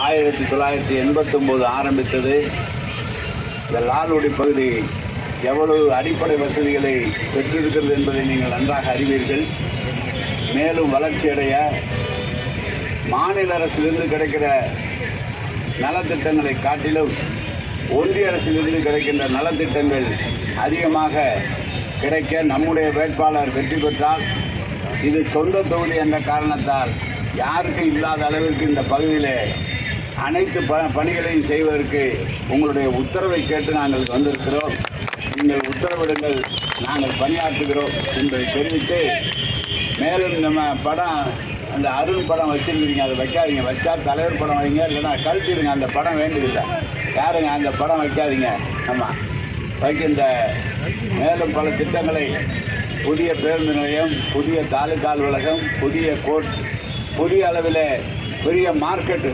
ஆயிரத்தி தொள்ளாயிரத்தி எண்பத்தொம்போது ஆரம்பித்தது. இந்த லால்குடி பகுதி எவ்வளவு அடிப்படை வசதிகளை பெற்றிருக்கிறது என்பதை நீங்கள் நன்றாக அறிவீர்கள். மேலும் வளர்ச்சியடைய மாநில அரசிலிருந்து கிடைக்கிற நலத்திட்டங்களை காட்டிலும் ஒன்றிய அரசிலிருந்து கிடைக்கின்ற நலத்திட்டங்கள் அதிகமாக கிடைக்க நம்முடைய வேட்பாளர் வெற்றி பெற்றால் இது சொந்த தொகுதி என்ற காரணத்தால் யாருக்கும் இல்லாத அளவிற்கு இந்த பகுதியில் அனைத்து ப பணிகளையும் செய்வதற்கு உங்களுடைய உத்தரவை கேட்டு நாங்கள் வந்திருக்கிறோம். நீங்கள் உத்தரவிடுங்கள் நாங்கள் பணியாற்றுகிறோம் என்பதை தெரிவித்து மேலும் நம்ம படம் அந்த அருண் படம் வச்சிருக்கீங்க அதை வைக்காதீங்க. வச்சா தலைவர் படம் வைங்க இல்லைன்னா கழிச்சிடுங்க அந்த படம் வேண்டியதில்லை. யாருங்க அந்த படம் வைக்காதீங்க. ஆமாம் வைக்கின்ற மேலும் பல திட்டங்களை புதிய பேருந்து நிலையம் புதிய தாலுகா அலுவலகம் புதிய கோர்ட் புதிய அளவில் பெரிய மார்க்கெட்டு.